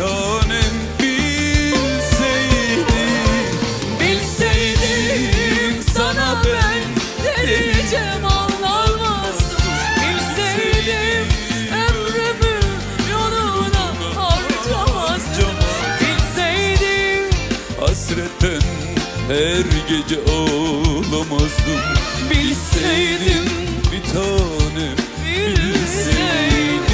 çanem bilseydim Bilseydim sana ben ne diyeceğim anlamazdım Bilseydim ömrümü yoluna harcamazdım. Bilseydim hasretten her gece ağlamazdım. Bilseydim bir tanem bilseydim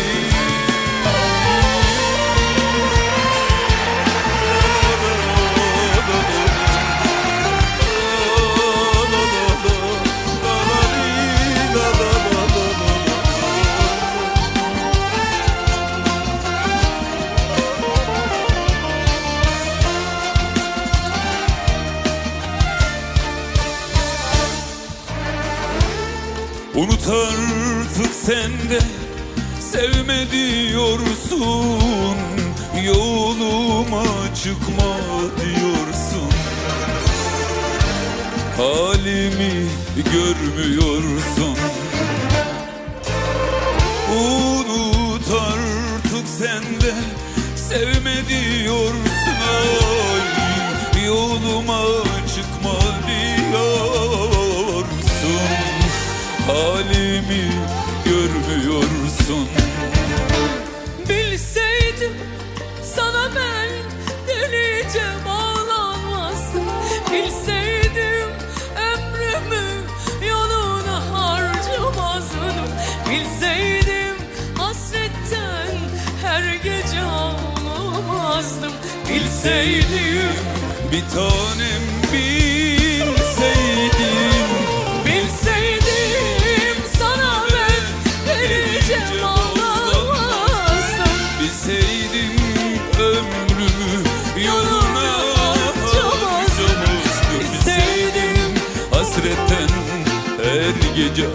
Unut artık sen de sevme diyorsun. Yoluma çıkma diyorsun. Halimi görmüyorsun. Unut artık sen de sevme Halimi görmüyorsun. Bilseydim sana ben delice bağlanmazdım. Bilseydim ömrümü yoluna harcamazdım. Bilseydim hasretten her gece ağlamazdım. Bilseydim Bir tanem bilseydim gece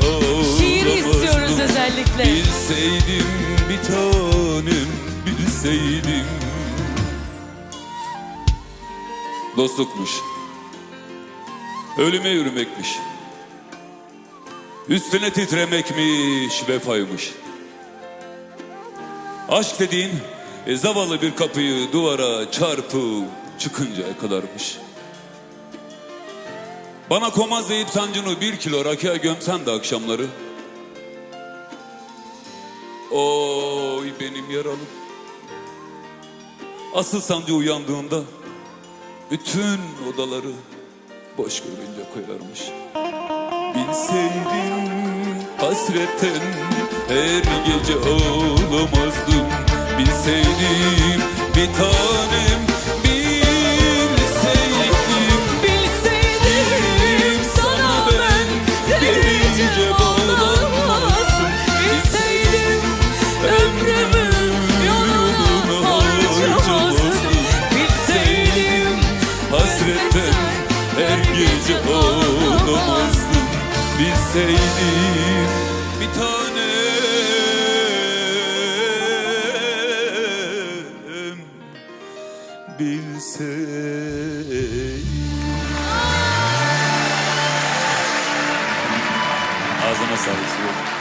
Şiir istiyoruz özellikle. Bilseydim bir tanem bilseydim. Dostlukmuş. Ölüme yürümekmiş. Üstüne titremekmiş vefaymış. Aşk dediğin e, zavallı bir kapıyı duvara çarpıp çıkıncaya kadarmış Bana komaz deyip sancını bir kilo rakıya gömsen de akşamları Oy benim yaralım Asıl sancı uyandığında bütün odaları boş görünce koyarmış. Bilseydim hasretten her gece ağlamazdım. Bilseydim bir tanem gece ağlamazdın Bilseydim bir tane. Bilseydim Ağzına sağlık.